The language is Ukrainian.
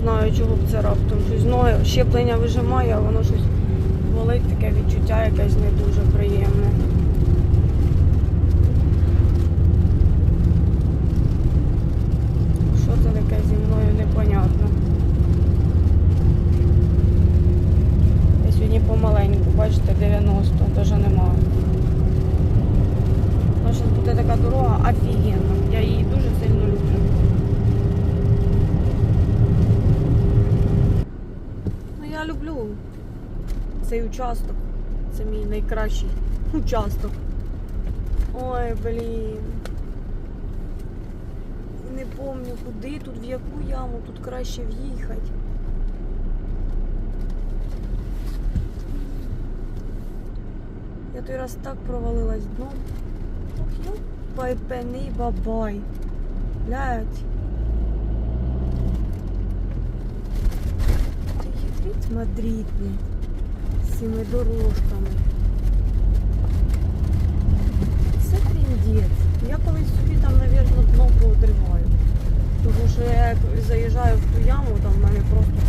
знаю, чого б це раптом. Щось ноги щеплення вижимає, а воно щось болить, таке відчуття якесь не дуже приємне. Що це таке зі мною непонятно. Я сьогодні помаленьку, бачите, 90, навіть немає. Ну, буде така дорога офігенна. Я її дуже сильно люблю. Ну я люблю цей участок. Це мій найкращий участок. Ой, блін. Не помню куди тут, в яку яму тут краще в'їхати. Я той раз так провалилась дном. Ох, йо, пайпени бабай. Блядь. Мадридний. З цими дорожками. Це тріндець. Я колись собі там, мабуть, дно поотриваю. Тому що я заїжджаю в ту яму, там в мене просто.